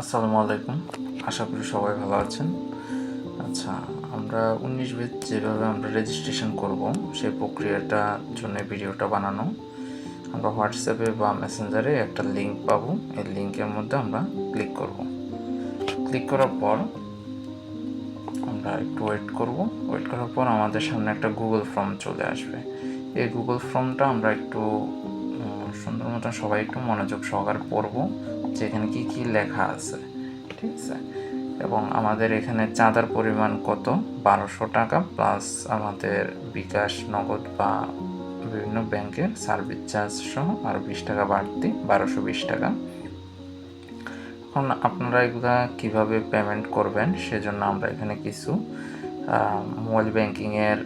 আসসালামু আলাইকুম। আশা করি সবাই ভালো আছেন। আচ্ছা আমরা উনিশ বেদ যেভাবে আমরা রেজিস্ট্রেশন করব, সেই প্রক্রিয়াটার জন্য ভিডিওটা বানানো। আমরা হোয়াটসঅ্যাপে বা মেসেঞ্জারে একটা লিঙ্ক পাবো। এই লিঙ্কের মধ্যে আমরা ক্লিক করব। ক্লিক করার পর আমরা একটু ওয়েট করব। ওয়েট করার পর আমাদের সামনে একটা গুগল ফর্ম চলে আসবে। এই গুগল ফর্মটা আমরা একটু মতন সবাই একটু মনোযোগ সহকারে পড়ব, যে এখানে কী কী লেখা আছে, ঠিক আছে? এবং আমাদের এখানে চাঁদার পরিমাণ কত? বারোশো টাকা প্লাস আমাদের বিকাশ, নগদ বা বিভিন্ন ব্যাংকের সার্ভিস চার্জ সহ আর বিশ টাকা বাড়তি, বারোশো বিশ টাকা। এখন আপনারা এগুলা কীভাবে পেমেন্ট করবেন সেজন্য আমরা এখানে কিছু মোবাইল ব্যাংকিংয়ের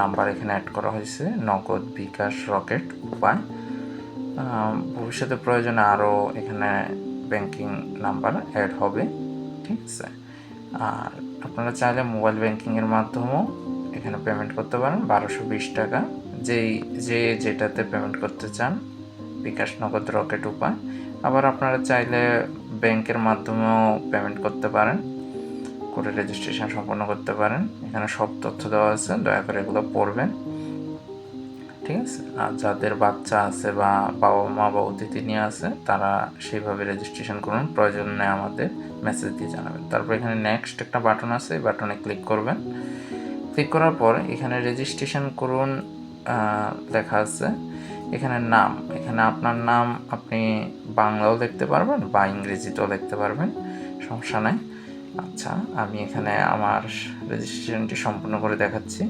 নাম্বার এখানে অ্যাড করা হয়েছে, নগদ বিকাশ রকেট উপায়। ভবিষ্যতে প্রয়োজনে আরও এখানে ব্যাংকিং নাম্বার অ্যাড হবে, ঠিক আছে? আর আপনারা চাইলে মোবাইল ব্যাংকিংয়ের মাধ্যমেও এখানে পেমেন্ট করতে পারেন, বারোশো বিশ টাকা। যেই, যে যেটাতে পেমেন্ট করতে চান, বিকাশ নগদ রকেট উপায়। আবার আপনারা চাইলে ব্যাংকের মাধ্যমেও পেমেন্ট করতে পারেন, করে রেজিস্ট্রেশন সম্পন্ন করতে পারেন। এখানে সব তথ্য দেওয়া আছে, দয়া করে এগুলো পড়বেন। ঠিক আছে? আর যাদের বাচ্চা আছে বা বাবা মা বা অতিথি নিয়ে আছে, তারা সেইভাবে রেজিস্ট্রেশন করুন। প্রয়োজনে আমাদের মেসেজ দিয়ে জানাবেন। তারপর এখানে নেক্সট একটা বাটন আছে, এই বাটনে ক্লিক করবেন। ক্লিক করার পর এখানে রেজিস্ট্রেশন করুন লেখা আছে। এখানে নাম, এখানে আপনার নাম আপনি বাংলাও দেখতে পারবেন বা ইংরেজিতেও দেখতে পারবেন, সমস্যা নাই। আচ্ছা আমি এখানে আমার রেজিস্ট্রেশনটি সম্পূর্ণ করে দেখাচ্ছি।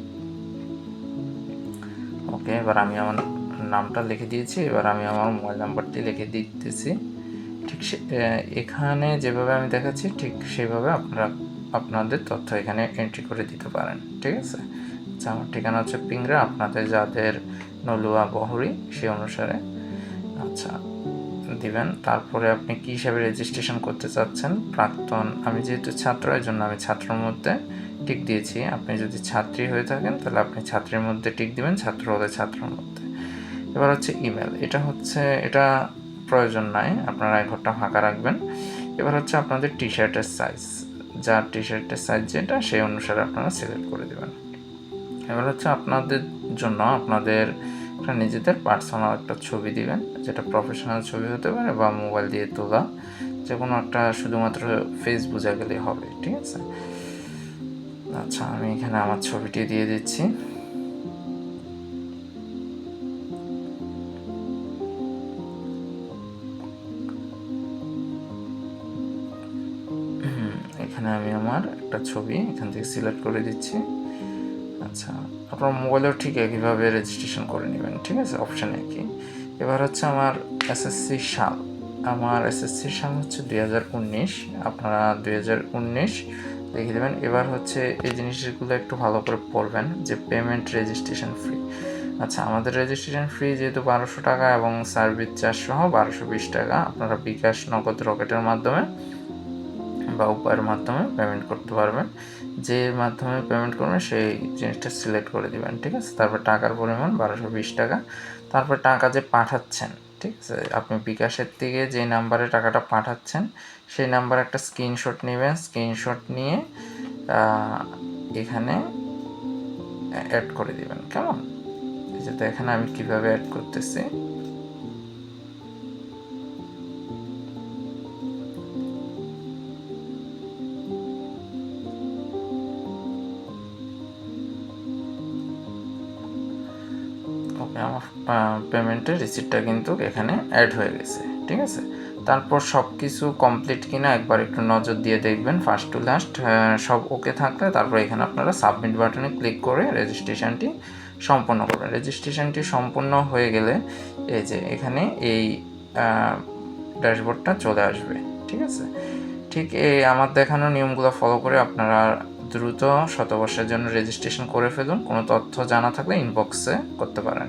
ওকে, এবার আমি আমার নামটা লিখে দিয়েছি, এবার আমি আমার মোবাইল নাম্বারটি লিখে দিতেছি। ঠিক সে- এখানে যেভাবে আমি দেখাচ্ছি, ঠিক সেভাবে আপনারা, আপনাদের তথ্য এখানে এন্ট্রি করে দিতে পারেন, ঠিক আছে? আচ্ছা আমার ঠিকানা হচ্ছে পিংরা, আপনাদের যাদের নলুয়া বহরি, সেই অনুসারে। আচ্ছা দিবেন, তারপরে আপনি কী হিসাবে রেজিস্ট্রেশন করতে চাচ্ছেন? প্রাক্তন, আমি যেহেতু ছাত্র এই জন্য আমি ছাত্রর মধ্যে টিক দিয়েছি। আপনি যদি ছাত্রী হয়ে থাকেন, তাহলে আপনি ছাত্রীর মধ্যে টিক দিবেন, ছাত্র হলে ছাত্রের মধ্যে। এবার হচ্ছে ইমেল। এটা হচ্ছে, এটা প্রয়োজন নাই, আপনারা এক ঘরটা ফাঁকা রাখবেন। এবার হচ্ছে আপনাদের টি শার্টের সাইজ যার টি শার্টের সাইজ যেটা, সেই অনুসারে আপনারা সিলেক্ট করে দেবেন। এবার হচ্ছে আপনাদের জন্য আপনাদের একটা নিজেদের পার্সোনাল একটা ছবি দিবেন, যেটা প্রফেশনাল ছবি হতে পারে বা মোবাইল দিয়ে তোলা। যে কোনো একটা শুধুমাত্র ফেস বোঝা গেলেই হবে, ঠিক আছে? আচ্ছা আমি এখানে আমার ছবিটি দিয়ে দিচ্ছি। এখানে আমি আমার একটা ছবি এখান থেকে সিলেক্ট করে দিচ্ছি। আচ্ছা আপনার মোবাইলেও ঠিক একইভাবে রেজিস্ট্রেশন করে নেবেন, ঠিক আছে? অপশান একই। এবার হচ্ছে আমার এসএসসি সাল। আমার এসএসসি সাল হচ্ছে দুই হাজার উনিশ। আপনারা দুই হাজার উনিশ লিখে দেবেন এবার হচ্ছে এই জিনিসগুলো একটু ভালো করে পড়বেন, যে পেমেন্ট রেজিস্ট্রেশন ফ্রি আচ্ছা আমাদের রেজিস্ট্রেশন ফ্রি যেহেতু বারোশো টাকা এবং সার্ভিস চার্জ সহ বারোশো বিশ টাকা, আপনারা বিকাশ নগদ রকেটের মাধ্যমে বা উপায়ের মাধ্যমে পেমেন্ট করতে পারবেন। যে মাধ্যমে পেমেন্ট করবেন, সেই জিনিসটা সিলেক্ট করে দিবেন, ঠিক আছে? তারপর টাকার পরিমাণ বারোশো বিশ টাকা। তারপর টাকা যে পাঠাচ্ছেন ঠিক আছে? আপনি বিকাশের থেকে যে নাম্বারে টাকাটা পাঠাচ্ছেন, সেই নাম্বারে একটা স্ক্রিনশট নেবেন। স্ক্রিনশট নিয়ে এখানে অ্যাড করে দিবেন। কেমন? দেখেন আমি কীভাবে অ্যাড করতেছি। পেমেন্টের রিসিপ্টটা কিন্তু এখানে অ্যাড হয়ে গেছে, ঠিক আছে? তারপর সব কিছু কমপ্লিট কিনা একবার একটু নজর দিয়ে দেখবেন ফার্স্ট টু লাস্ট সব ওকে থাকলে তারপর এখানে আপনারা সাবমিট বাটনে ক্লিক করে রেজিস্ট্রেশনটি সম্পন্ন করবেন। রেজিস্ট্রেশনটি সম্পূর্ণ হয়ে গেলে এই যে এখানে এই ড্যাশবোর্ডটা চলে আসবে, ঠিক আছে? ঠিক এই আমার দেখানো নিয়মগুলো ফলো করে আপনারা দ্রুত শতবর্ষের জন্য রেজিস্ট্রেশন করে ফেলুন। কোনো তথ্য জানা থাকলে ইনবক্সে করতে পারেন।